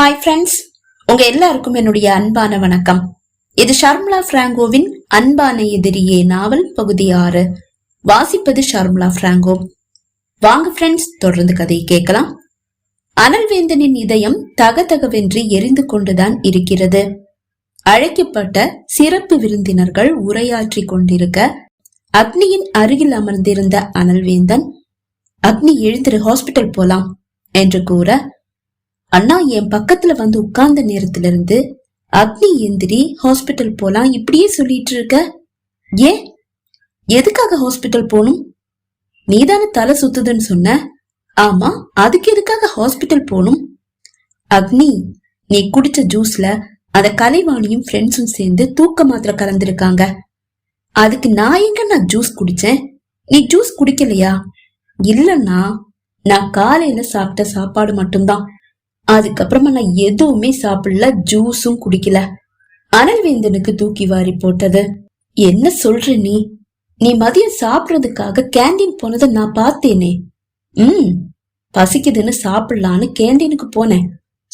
Hi friends உங்க எல்லாருக்கும் என்னுடைய அன்பான வணக்கம். இது ஷர்மிளா பிராங்கோவின் அன்பான எதிரியே நாவல் பகுதி ஆறு. வாசிப்பது ஷர்மிளா பிராங்கோ. வாங்க ஃப்ரெண்ட்ஸ் தொடர்ந்து கதையை கேட்கலாம். அனல்வேந்தனின் இதயம் தகதகவென்று எரிந்து கொண்டுதான் இருக்கிறது. அழைக்கப்பட்ட சிறப்பு விருந்தினர்கள் உரையாற்றி கொண்டிருக்க அக்னியின் அருகில் அமர்ந்திருந்த அனல்வேந்தன் அக்னி எழுந்திரு ஹாஸ்பிட்டல் போலாம் என்று கூற அண்ணா என் பக்கத்துல வந்து உட்கார்ந்த நேரத்துல இருந்து அக்னி எந்திரி ஹாஸ்பிட்டல் போலாம் இப்படியே சொல்லிட்டு இருக்க. ஏன் எதுக்காக ஹாஸ்பிட்டல் போகணும்? நீதானே தலை சுத்துதுன்னு சொன்ன. ஆமா அதுக்கு எதுக்காக ஹாஸ்பிட்டல் போகணும்? அக்னி நீ குடிச்ச ஜூஸ்ல அந்த கலைவாணியும் ஃப்ரெண்ட்ஸும் சேர்ந்து தூக்க மாத்திரை கலந்துருக்காங்க. அதுக்கு நான் எங்க நான் ஜூஸ் குடிச்சேன்? நீ ஜூஸ் குடிக்கலையா? இல்லன்னா நான் காலையில சாப்பிட்ட சாப்பாடு மட்டும்தான். அதுக்கப்புறமா நான் எதுவுமே சாப்பிடல ஜூஸும் குடிக்கல. அனல்வேந்தனுக்கு தூக்கி வாரி போட்டது. என்ன சொல்ற நீ? நீ மதியம் சாப்பிடுறதுக்காக கேண்டீன் போனதை நான் பார்த்தேனே. ம் பசிக்குதுன்னு சாப்பிடலான்னு கேண்டீனுக்கு போனேன்.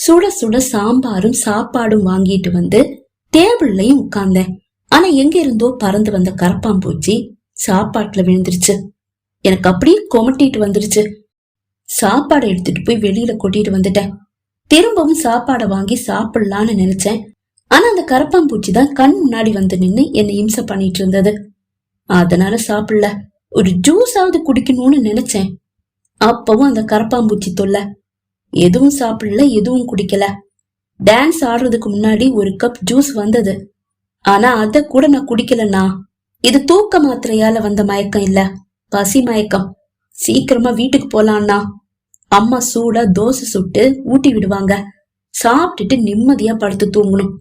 சுட சுட சாம்பாரும் சாப்பாடும் வாங்கிட்டு வந்து டேபிள்லயும் உட்கார்ந்தேன். ஆனா எங்க இருந்தோ பறந்து வந்த கரப்பாம்பூச்சி சாப்பாட்டுல விழுந்துருச்சு. எனக்கு அப்படியே கொமட்டிட்டு வந்துருச்சு. சாப்பாடு எடுத்துட்டு போய் வெளியில கொட்டிட்டு வந்துட்டேன். திரும்பவும் சாப்பாடை வாங்கி சாப்பிடலான்னு நினைச்சேன். ஆனா அந்த கரப்பாம்பூச்சி தான் கண் முன்னாடி வந்து நின்னு என்னை இம்சை பண்ணிட்டு இருந்தது. அதனால சாப்பிடல. ஒரு ஜூஸாவது குடிக்கணும்னு நினைச்சேன். அப்பவும் அந்த கரப்பாம்பூச்சி தொல்ல. எதுவும் சாப்பிடல எதுவும் குடிக்கல. டான்ஸ் ஆடுறதுக்கு முன்னாடி ஒரு கப் ஜூஸ் வந்தது. ஆனா அத கூட நான் குடிக்கலண்ணா. இது தூக்க மாத்திரையால வந்த மயக்கம் இல்ல. பசி மயக்கம். சீக்கிரமா வீட்டுக்கு போலான்னா அம்மா சூடா தோசை சுட்டு ஊட்டி விடுவாங்க. சாப்பிட்டுட்டு நிம்மதியா படுத்து தூங்கணும்.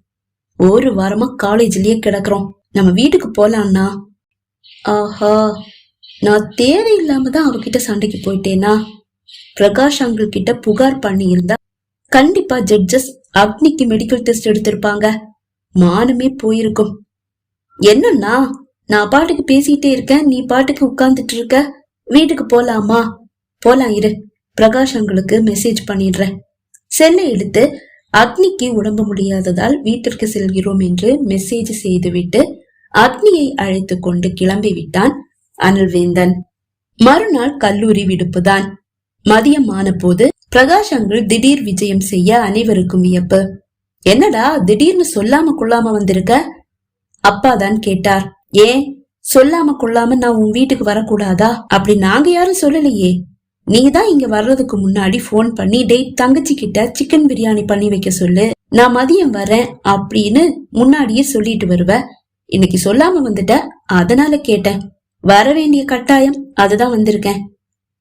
ஒரு வாரமா காலேஜ்லயே கிடக்குறோம். நம்ம வீட்டுக்கு போலாம்னா. ஆஹா நான் தேவையில்லாம தான் அவகிட்ட சண்டைக்கு போயிட்டேனா? பிரகாஷ் அங்கிள் கிட்ட புகார் பண்ணி இருந்தா கண்டிப்பா ஜட்ஜஸ் அக்னிக்கு மெடிக்கல் டெஸ்ட் எடுத்திருப்பாங்க. மானமே போயிருக்கும். என்னன்னா நான் பாட்டுக்கு பேசிட்டே இருக்கேன். நீ பாட்டுக்கு உட்கார்ந்துட்டு இருக்க. வீட்டுக்கு போலாமா? போலாம் இரு. பிரகாஷ் அங்களுக்கு மெசேஜ் பண்ணிடுறேன். செல்லை எடுத்து அக்னிக்கு உடம்பு முடியாததால் வீட்டிற்கு செல்கிறோம் என்று மெசேஜ் செய்துவிட்டு அக்னியை அழைத்து கொண்டு கிளம்பி விட்டான் அனல்வேந்தன். மறுநாள் கல்லூரி விடுப்புதான் மதியம் போது பிரகாஷ் அங்கிள் திடீர் விஜயம் செய்ய அனைவருக்கும் வியப்பு. என்னடா திடீர்னு சொல்லாம கொள்ளாம வந்திருக்க? அப்பா தான் கேட்டார். ஏன்? சொல்லாம கொள்ளாம நான் உன் வீட்டுக்கு வரக்கூடாதா? அப்படி நாங்க யாரும் சொல்லலையே. நீ தான் இங்க வர்றதுக்கு முன்னாடி ஃபோன் பண்ணி டேய் தங்கச்சி கிட்ட சிக்கன் பிரியாணி பண்ணி வைக்க சொல்லு. நான் மதியம் வரேன் அப்படின்னு முன்னாடியே சொல்லிட்டு வருவ. இன்னைக்கு சொல்லாம வந்துட்ட அதனால கேட்டேன். வர வேண்டிய கட்டாயம் அதுதான் வந்திருக்கேன்.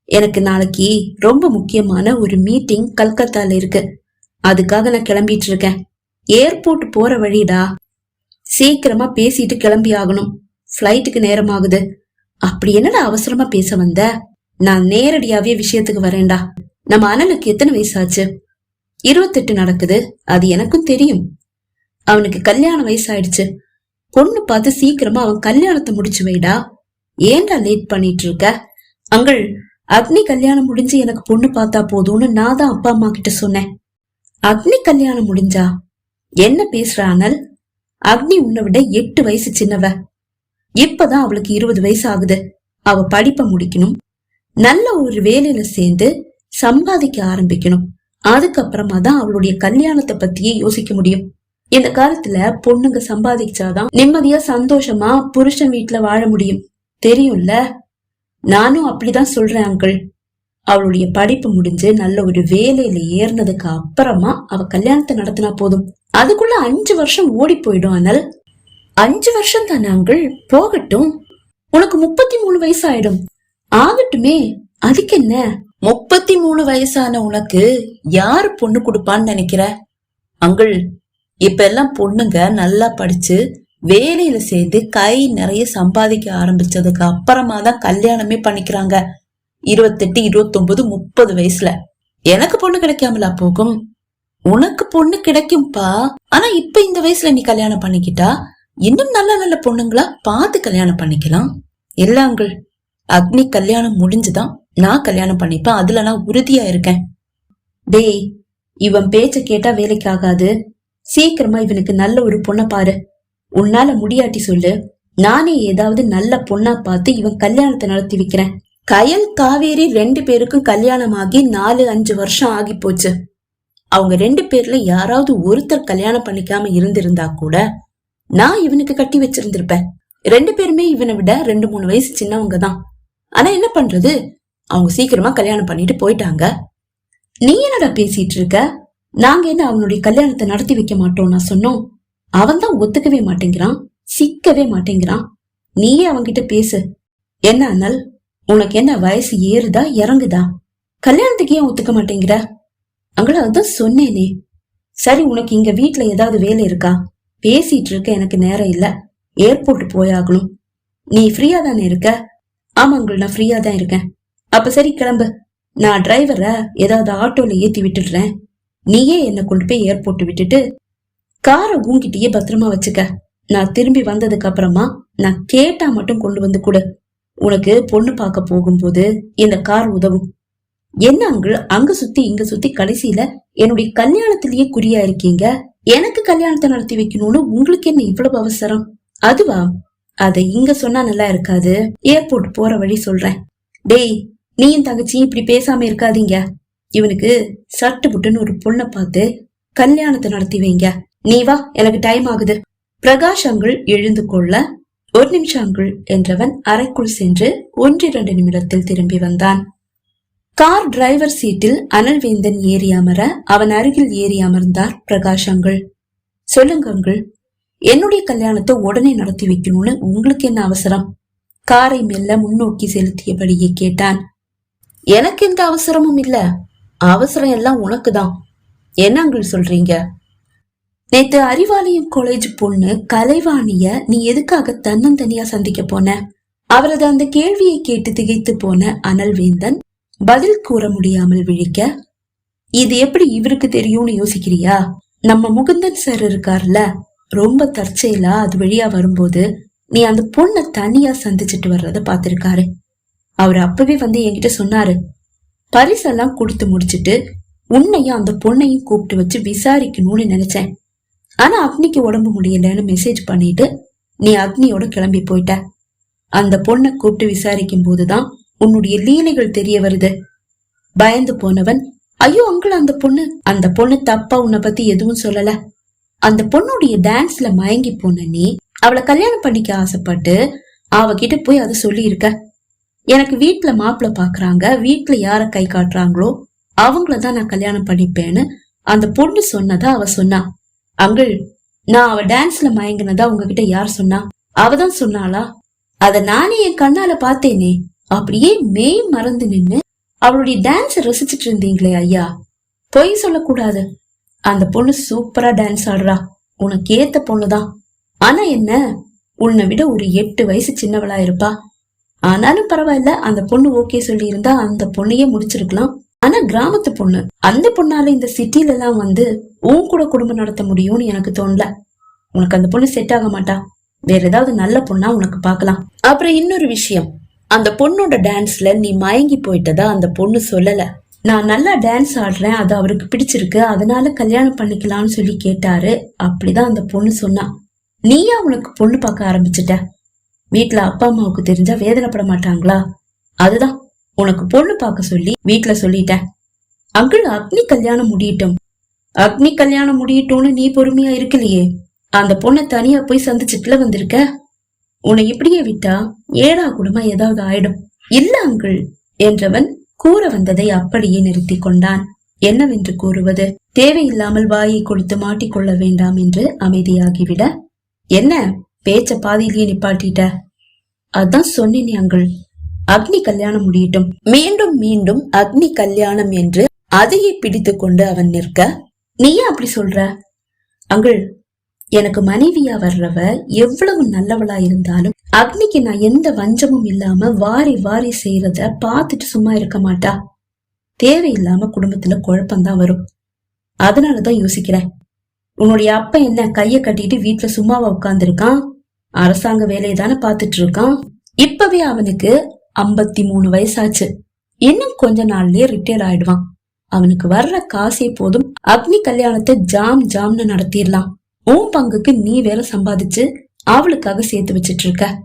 எனக்கு நாளைக்கு ரொம்ப முக்கியமான ஒரு மீட்டிங் கல்கத்தால இருக்கு. அதுக்காக நான் கிளம்பிட்டு இருக்கேன். ஏர்போர்ட் போற வழிடா. சீக்கிரமா பேசிட்டு கிளம்பி ஆகணும். ஃப்ளைட்டுக்கு நேரம் ஆகுது அப்படி என்னடா அவசரமா பேச வந்த? நான் நேரடியாவே விஷயத்துக்கு வரேன்டா. நம்ம அனலுக்கு எத்தனை வயசு ஆச்சு இருபத்தெட்டு நடக்குது. அது எனக்கும் தெரியும். அவனுக்கு கல்யாண வயசாயிடுச்சு. பொண்ணு பார்த்து சீக்கிரமா அவன் கல்யாணத்தை முடிச்சு வைடா. ஏன்டா லேட் பண்ணிட்டு இருக்க அங்கள் அக்னி கல்யாணம் முடிஞ்சு எனக்கு பொண்ணு பார்த்தா போதும்னு நான் தான் அப்பா அம்மா கிட்ட சொன்னேன். அக்னி கல்யாணம் முடிஞ்சா? என்ன பேசுற அனல்? அக்னி உன்னை விட எட்டு வயசு சின்னவ. இப்பதான் அவளுக்கு இருபது வயசு ஆகுது. அவ படிப்பை முடிக்கணும். நல்ல ஒரு வேலையில சேர்ந்து சம்பாதிக்க ஆரம்பிக்கணும். அதுக்கப்புறமா தான் அவளுடைய கல்யாணத்தை பத்தியே யோசிக்க முடியும். இந்த காலத்துல பொண்ணுங்க சம்பாதிச்சாதான் நிம்மதியா சந்தோஷமா புருஷன் வீட்டுல வாழ முடியும். தெரியும்ல? நானும் அப்படிதான் சொல்றேன் அங்கிள். அவளுடைய படிப்பு முடிஞ்சு நல்ல ஒரு வேலையில ஏறினதுக்கு அப்புறமா அவ கல்யாணத்தை நடத்தினா போதும். அதுக்குள்ள அஞ்சு வருஷம் ஓடி போயிடும் ஆனால் அஞ்சு வருஷம் தானே அங்கிள்? போகட்டும். உனக்கு முப்பத்தி மூணு வயசு ஆயிடும். ஆகட்டுமே அதுக்கு என்ன முப்பத்தி மூணு வயசான உனக்கு யாரு பொண்ணு கொடுப்பான்னு நினைக்கிற? அங்கிள் இப்ப எல்லாம் பொண்ணுங்க நல்லா படிச்சு வேலையில சேர்ந்து கை நிறைய சம்பாதிக்க ஆரம்பிச்சதுக்கு அப்புறமா தான் கல்யாணமே பண்ணிக்கிறாங்க. இருபத்தெட்டு இருபத்தொன்பது முப்பது வயசுல. எனக்கு பொண்ணு கிடைக்காமலா போகும்? உனக்கு பொண்ணு கிடைக்கும்பா. ஆனா இப்ப இந்த வயசுல நீ கல்யாணம் பண்ணிக்கிட்டா இன்னும் நல்ல நல்ல பொண்ணுங்களா பார்த்து கல்யாணம் பண்ணிக்கலாம். இல்ல அங்கிள் அக்னி கல்யாணம் முடிஞ்சுதான் நான் கல்யாணம் பண்ணிப்பேன். அதுல நான் உறுதியா இருக்கேன். டேய் இவன் பேச்ச கேட்டா வேலைக்கு ஆகாது. சீக்கிரமா இவனுக்கு நல்ல ஒரு பொண்ணை பாரு. உன்னால முடியாட்டி சொல்லு. நானே ஏதாவது நல்ல பொண்ணா பார்த்து இவன் கல்யாணத்தை நடத்தி வைக்கிறேன். கயல் காவேரி ரெண்டு பேருக்கும் கல்யாணம் ஆகி நாலு அஞ்சு வருஷம் ஆகி போச்சு அவங்க ரெண்டு பேர்ல யாராவது ஒருத்தர் கல்யாணம் பண்ணிக்காம இருந்திருந்தா கூட நான் இவனுக்கு கட்டி வச்சிருந்திருப்பேன். ரெண்டு பேருமே இவனை விட ரெண்டு மூணு வயசு சின்னவங்க தான் ஆனா என்ன பண்றது? அவங்க சீக்கிரமா கல்யாணம் பண்ணிட்டு போயிட்டாங்க. நீ என்னடா பேசிட்டு இருக்க? நாங்க என்ன அவனுடைய கல்யாணத்தை நடத்தி வைக்க மாட்டோம் நான் சொன்னோம்? அவன் தான் ஒத்துக்கவே மாட்டேங்கிறான் சிக்கவே மாட்டேங்கிறான். நீயே அவன்கிட்ட பேசு. என்ன அனல்? உனக்கு என்ன வயசு ஏறுதா இறங்குதா? கல்யாணத்துக்கு ஏன் ஒத்துக்க மாட்டேங்கிற? அங்கள அதான் சொன்னேனே. சரி உனக்கு இங்க வீட்டுல ஏதாவது வேலை இருக்கா? பேசிட்டு இருக்க எனக்கு நேரம் இல்ல. ஏர்போர்ட் போயாகணும். நீ ஃப்ரீயா தானே இருக்க? ஆமாங்கள் நான் ஃப்ரீயா தான் இருக்கேன். அப்ப சரி கிளம்பு. நான் டிரைவரை ஏதாவது ஆட்டோல ஏத்தி விட்டுடுறேன். நீயே என்னை கொண்டு போய் ஏர்போர்ட் விட்டுட்டு காரை உங்கிட்டயே பத்திரமா வச்சுக்க. நான் திரும்பி வந்ததுக்கு அப்புறமா நான் கேட்டா மட்டும் கொண்டு வந்து கொடு. உனக்கு பொண்ணு பார்க்க போகும்போது இந்த கார் உதவும். என்ன அங்கிள் அங்க சுத்தி இங்க சுத்தி கடைசியில என்னுடைய கல்யாணத்திலேயே குறியா இருக்கீங்க? எனக்கு கல்யாணத்தை நடத்தி வைக்கணும்னு உங்களுக்கு என்ன இவ்வளவு அவசரம்? அதுவா? அதை இங்க சொன்னா நல்லா இருக்காது. ஏர்போர்ட் போற வழி சொல்றேன். டேய் நீயும் தங்கச்சியும் இப்படி பேசாம இருக்காதீங்க. இவனுக்கு சட்டு புட்டுன்னு ஒரு பொண்ணை பார்த்து கல்யாணத்தை நடத்தி வைங்க. நீ வா எனக்கு டைம் ஆகுது. பிரகாஷ் அங்குள் எழுந்து கொள்ள ஒரு நிமிஷம் அங்குள் என்றவன் அறைக்குள் சென்று ஒன்றிரண்டு நிமிடத்தில் திரும்பி வந்தான். கார் டிரைவர் சீட்டில் அனல்வேந்தன் ஏறி அமர அவன் அருகில் ஏறி அமர்ந்தார் பிரகாஷ் அங்குள். சொல்லுங்க அங்குள் என்னுடைய கல்யாணத்தை உடனே நடத்தி வைக்கணும்னு உங்களுக்கு என்ன அவசரம்? காரை மெல்ல முன்னோக்கி செலுத்தியபடியே கேட்டான். எனக்கு எந்த அவசரமும் இல்ல. அவசரம் எல்லாம் உனக்கு தான் சொல்றீங்க? நேத்து அறிவாலயம் காலேஜ் பொண்ணு கலைவாணிய நீ எதுக்காக தன்னந்தனியா சந்திக்க போன? அவரது அந்த கேள்வியை கேட்டு திகைத்து போன அனல்வேந்தன் பதில் கூற முடியாமல் விழிக்க இது எப்படி இவருக்கு தெரியும்னு யோசிக்கிறியா? நம்ம முகுந்தன் சார் இருக்கார்ல ரொம்ப தற்செயலா அது வழியா வரும்போது நீ அந்த பொண்ணை தனியா சந்திச்சிட்டு வர்றத பாத்திருக்காரு அவர் அப்பவே வந்து என்கிட்ட சொன்னாரு பரிசெல்லாம் கொடுத்து முடிச்சிட்டு உன்னையும் அந்த பொண்ணையும் கூப்பிட்டு வச்சு விசாரிக்கணும்னு நினைச்சேன். ஆனா அக்னிக்கு உடம்பு முடியலன்னு மெசேஜ் பண்ணிட்டு நீ அக்னியோட கிளம்பி போயிட்ட. அந்த பொண்ணை கூப்பிட்டு விசாரிக்கும் போதுதான் உன்னுடைய லீலைகள் தெரிய வருது. பயந்து போனவன் ஐயோ அங்கிள் அந்த பொண்ணு அந்த பொண்ணு தப்பா உன்னை பத்தி எதுவும் சொல்லல. அந்த பொண்ணுடைய டான்ஸ்ல மயங்கி போன நீ அவளை கல்யாணம் பண்ணிக்க ஆசைப்பட்டு அவகிட்ட போய் அதை சொல்லியிருக்க. எனக்கு வீட்டுல மாப்பிள்ள பாக்குறாங்க வீட்டுல யார கை காட்டுறாங்களோ அவங்கள தான் நான் கல்யாணம் பண்ணிப்பேன்னு அந்த பொண்ணு சொன்னதா அவ சொன்னா. அங்கிள் நான் அவ டான்ஸ்ல மயங்கினதா உங்ககிட்ட யார் சொன்னா? அவதான் சொன்னாளா? அத நானே என் கண்ணால பார்த்தேனே. அப்படியே மெய் மறந்து நின்னு அவளுடைய டான்ஸ ரசிச்சிட்டு இருந்தீங்களே ஐயா. பொய் சொல்லக்கூடாது. அந்த பொண்ணு சூப்பரா டான்ஸ் ஆடுறா. உனக்கு ஏத்த பொண்ணுதான். ஆனா என்ன? உன்னை விட ஒரு எட்டு வயசு சின்னவளா இருப்பா. ஆனாலும் பரவாயில்ல அந்த பொண்ணு ஓகே சொல்லி இருந்தா அந்த பொண்ணையே முடிச்சிருக்கலாம். ஆனா கிராமத்து பொண்ணு அந்த பொண்ணால இந்த சிட்டில எல்லாம் வந்து உன் கூட குடும்பம் நடத்த முடியும்னு எனக்கு தோணல. உனக்கு அந்த பொண்ணு செட் ஆக மாட்டா. வேற ஏதாவது நல்ல பொண்ணா உனக்கு பார்க்கலாம். அப்புறம் இன்னொரு விஷயம். அந்த பொண்ணோட டான்ஸ்ல நீ மயங்கி போயிட்டதா அந்த பொண்ணு சொல்லல. நான் நல்லா டான்ஸ் ஆடுறேன் அது அவருக்கு பிடிச்சிருக்கு அதனால கல்யாணம் பண்ணிக்கலாம்னு சொல்லி கேட்டாரு. அப்படிதான் அந்த பொண்ணு சொன்னா. நீயா உனக்கு பொண்ணு பார்க்க ஆரம்பிச்சிட்ட? வீட்டுல அப்பா அம்மாவுக்கு தெரிஞ்சா வேதனைப்பட மாட்டாங்களா? அதுதான் உனக்கு பொண்ணு பார்க்க சொல்லி வீட்டுல சொல்லிட்டேன். அங்கிள் அக்னி கல்யாணம் முடியட்டும். அக்னி கல்யாணம் முடியட்டும்னு நீ பொறுமையா இருக்கலையே. அந்த பொண்ணை தனியா போய் சந்திச்சுட்டுல வந்திருக்க? உன்னை இப்படியே விட்டா ஏடா குடும்பம் ஏதாவது ஆயிடும். இல்ல அங்கிள் என்றவன் கூற வந்ததை அப்படியே நிறுத்தி கொண்டான். என்னவென்று கூறுவது? தேவையில்லாமல் வாயை கொடுத்து மாட்டிக்கொள்ள வேண்டாம் என்று அமைதியாகிவிட. என்ன? பேச்ச பாதியிலேயே நிப்பாட்டிட்ட. அதான் சொன்னேனே அங்கிள். அக்னி கல்யாணம் முடியட்டும். மீண்டும் மீண்டும் அக்னி கல்யாணம் என்று அதையே பிடித்துக் கொண்டு அவன் நிற்க. நீ ஏன் அப்படி சொல்ற? அங்கிள் எனக்கு மனைவியா வர்றவ எவ்வளவு நல்லவளா இருந்தாலும் அக்னிக்கு நான் எந்த வஞ்சமும் இல்லாம வாரி வாரி செய்யறத பார்த்துட்டு சும்மா இருக்க மாட்டா. தேவையில்லாம குடும்பத்துல குழப்பம்தான் வரும். அதனாலதான் யோசிக்கிறேன். உன்னுடைய அப்பா என்ன கைய கட்டிட்டு வீட்டுல சும்மாவா உட்கார்ந்துருக்கான்? அரசாங்க வேலையை தானே பாத்துட்டு இருக்கான் இப்பவே அவனுக்கு ஐம்பத்தி மூணு வயசாச்சு. இன்னும் கொஞ்ச நாள்லயே ரிட்டையர் ஆயிடுவான். அவனுக்கு வர்ற காசே போதும். அக்னி கல்யாணத்தை ஜாம் ஜாம்னு நடத்திடலாம். உன் பங்குக்கு நீ வேற சம்பாதிச்சு அவளுக்காக சேர்த்து வச்சிட்டு இருக்க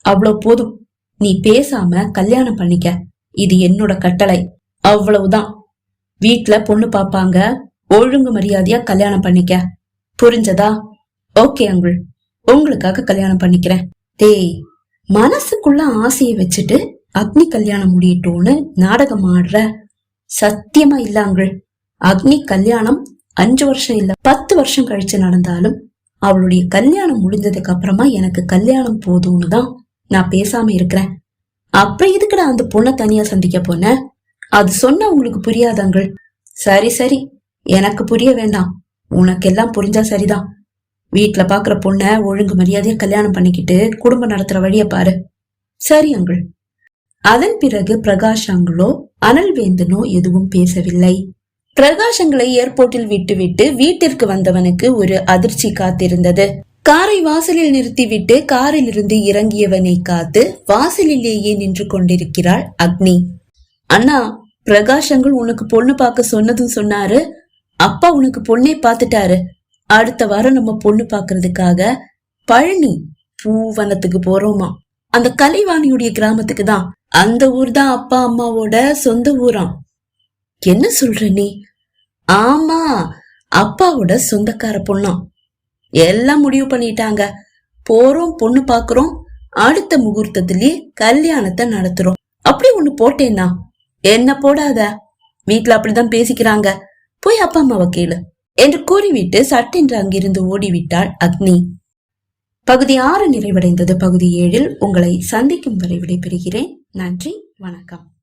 அவ்வளவு போதும். நீ பேசாம கல்யாணம் பண்ணிக்க. இது என்னோட கட்டளை. அவ்வளவுதான். வீட்ல பொண்ணு பாப்பாங்க. ஒழுங்கு மரியாதையா கல்யாணம் பண்ணிக்க. புரிஞ்சதா? Okay uncle. உங்களுக்காக கல்யாணம் பண்ணிக்கிறேன். டேய் மனசுக்குள்ள ஆசையை வச்சுட்டு அக்னி கல்யாணம் முடியட்டோன்னு நாடகம் ஆடுற. சத்தியமா இல்ல அங்குள். அக்னி கல்யாணம் அஞ்சு வருஷம் இல்ல பத்து வருஷம் கழிச்சு நடந்தாலும் அவளுடைய கல்யாணம் முடிஞ்சதுக்கு அப்புறமா எனக்கு கல்யாணம் போதும்னு தான் நான் பேசாம இருக்கிறேன். அப்புறம் எதுக்குடா அந்த பொண்ணை தனியா சந்திக்க போன? அது சொன்னா உங்களுக்கு புரியாதாங்கள் சரி சரி. எனக்கு புரிய வேண்டாம். உனக்கெல்லாம் புரிஞ்சா சரிதான். வீட்ல பாக்குற பொண்ண ஒழுங்கு மரியாதையா கல்யாணம் பண்ணிக்கிட்டு குடும்பம் நடத்துற வழிய பாரு. சரி அங்குள். அதன் பிறகு பிரகாஷ் அங்குளோ அனல்வேந்தனோ எதுவும் பேசவில்லை. பிரகாஷங்களை ஏர்போர்ட்டில் விட்டுவிட்டு வீட்டிற்கு வந்தவனுக்கு ஒரு அதிர்ச்சி காத்திருந்தது. காரை வாசலில் நிறுத்திவிட்டு காரில் இருந்து இறங்கியவனை காத்து வாசலிலேயே நின்று கொண்டிருக்கிறாள் அக்னி. அண்ணா பிரகாஷங்கள் உனக்கு பொண்ணு பார்க்க சொன்னதும் சொன்னாரு. அப்பா உனக்கு பொண்ணே பார்த்துட்டாரு. அடுத்த வாரம் நம்ம பொண்ணு பாக்குறதுக்காக பழனி பூவனத்துக்கு போறோமா. அந்த கலைவாணியுடைய கிராமத்துக்கு தான். அந்த ஊர் தான் அப்பா அம்மாவோட சொந்த ஊராம். என்ன சொல்ற நீ? ஆமா அப்பாவோட சொந்தக்கார பொண்ணாம். எல்லாம் முடிவு பண்ணிட்டாங்க. போறோம் பொண்ணு பாக்குறோம். அடுத்த முகூர்த்தத்திலேயே கல்யாணத்தை நடத்துறோம். அப்படி ஒண்ணு போட்டேன்னா? என்ன போடாத? வீட்டுல அப்படிதான் பேசிக்கிறாங்க. போய் அப்பா அம்மாவை கேளு என்று கூறிவிட்டு சட்டென்று அங்கிருந்து ஓடிவிட்டாள் அக்னி. பகுதி ஆறு நிறைவடைந்தது. பகுதி ஏழில் உங்களை சந்திக்கும் வரை விடைபெறுகிறேன். நன்றி வணக்கம்.